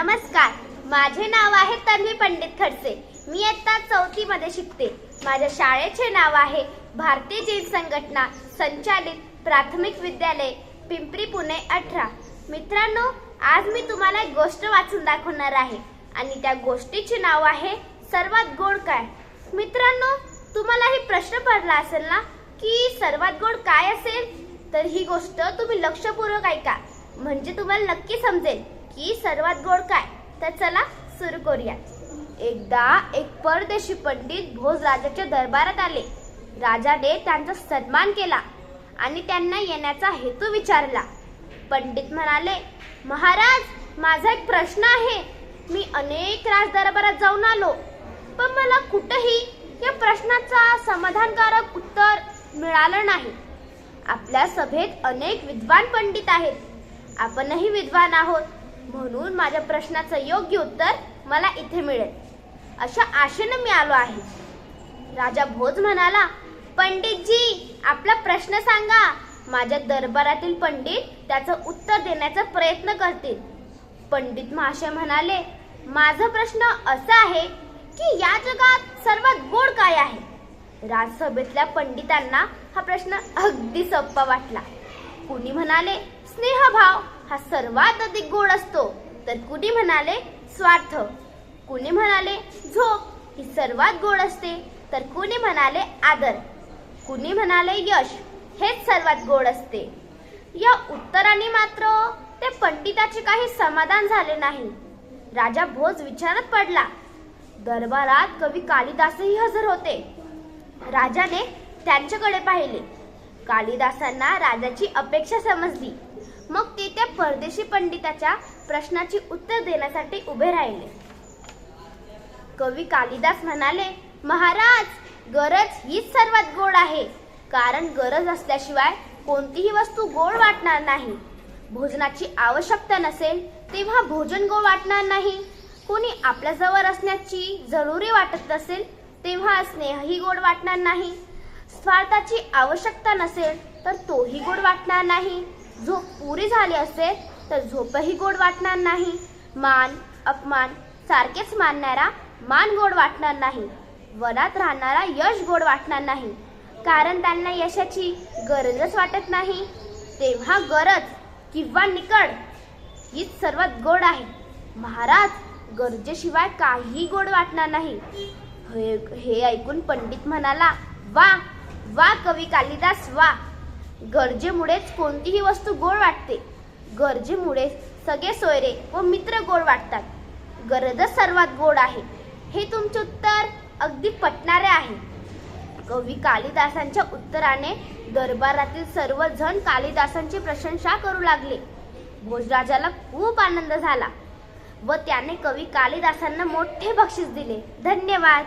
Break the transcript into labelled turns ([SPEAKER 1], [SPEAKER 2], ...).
[SPEAKER 1] नमस्कार. माझे नाव आहे तन्वी पंडित खडसे. मी इयत्ता चौथी मध्ये शिकते. माझ्या शाळेचे नाव आहे भारतीय जैन संघटना संचालित प्राथमिक विद्यालय पिंपरी पुणे अठरा. मित्रांनो आज मी तुम्हाला एक गोष्ट वाचून दाखवणार आहे आणि त्या गोष्टीचे नाव आहे सर्वात गोड काय. मित्रांनो तुम्हाला ही प्रश्न पडला असेल ना की सर्वात गोड काय असेल? तर ही गोष्ट तुम्ही लक्षपूर्वक ऐका. म्हणजे तुम्हाला नक्की समजेल. की सर्वात गोड काय? तर चला सुरू करूया. एकदा एक परदेशी पंडित भोज राजाच्या दरबारात आले. राजाने त्यांचा सन्मान केला आणि त्यांना येण्याचा हेतू विचारला. पंडित म्हणाले महाराज माझा एक प्रश्न आहे. मी अनेक राज दरबारात जाऊन आलो. पण मला कुठेही या प्रश्नाचा समाधानकारक उत्तर मिळालं नाही. आपल्या सभेत अनेक विद्वान पंडित आहेत. आपणही विद्वान आहोत. म्हणून माझ्या प्रश्नाचं योग्य उत्तर मला इथे मिळेल. अशा आशेनं मी आलो आहे. राजा भोज म्हणाला पंडितजी आपला प्रश्न सांगा. माझ्या दरबारातील पंडित त्याचं उत्तर देण्याचा प्रयत्न करतील. पंडित महाशय म्हणाले माझा प्रश्न असा आहे की या जगात सर्वात गोड काय आहे? राजसभेतल्या पंडितांना हा प्रश्न अगदी सोपा वाटला. कुणी म्हणाले स्नेहभाव. हा सर्वात अधिक गोड असतो. तर कुणी म्हणाले स्वार्थ? कुणी म्हणाले झोप? ही सर्वात गोड असते. तर कुणी म्हणाले आदर? कुणी म्हणाले यश? हेच सर्वात गोड असते. या उत्तराने मात्र ते पंडिताचे काही समाधान झाले नाही. राजा भोज विचारत पडला. दरबारात कवी कालिदासही हजर होते. राजाने त्यांच्याकडे पाहिले. कालिदासांना राजाची अपेक्षा समजली. मग ते त्या परदेशी पंडिताच्या प्रश्नाची उत्तर देण्यासाठी उभे राहिले. कवी कालिदास म्हणाले महाराज गरज हीच सर्वात गोड आहे. कारण गरज असल्याशिवाय कोणतीही वस्तू गोड वाटणार नाही. भोजनाची आवश्यकता नसेल तेव्हा भोजन गोड वाटणार नाही. कोणी आपल्याजवळ असण्याची जरुरी वाटत नसेल तेव्हा स्नेहही गोड वाटणार नाही. स्वार्थाची आवश्यकता नसेल तर तोही गोड वाटणार नाही. झोप पुरी झाली असेल तर झोपही गोड वाटणार नाही. मान अपमान सारखेच मानणारा मान गोड वाटणार नाही. वनात राहणारा यश गोड वाटणार नाही. कारण त्यांना यशाची गरजच वाटत नाही. तेव्हा गरज किंवा निकड हीच सर्वात गोड आहे. महाराज गरजेशिवाय काहीही गोड वाटणार नाही. हे हे ऐकून पंडित म्हणाला वा वा कवी कालिदास वा. गरजेमुळेच कोणतीही वस्तू गोड वाटते. गरजेमुळे सगळे सोयरे व मित्र गोड वाटतात. गरजच सर्वात गोड आहे. हे तुमचे उत्तर अगदी पटणारे आहे. कवी कालिदासांच्या उत्तराने दरबारातील सर्वजण कालिदासांची प्रशंसा करू लागले. भोजराजाला खूप आनंद झाला व त्याने कवी कालिदासांना मोठे बक्षीस दिले. धन्यवाद.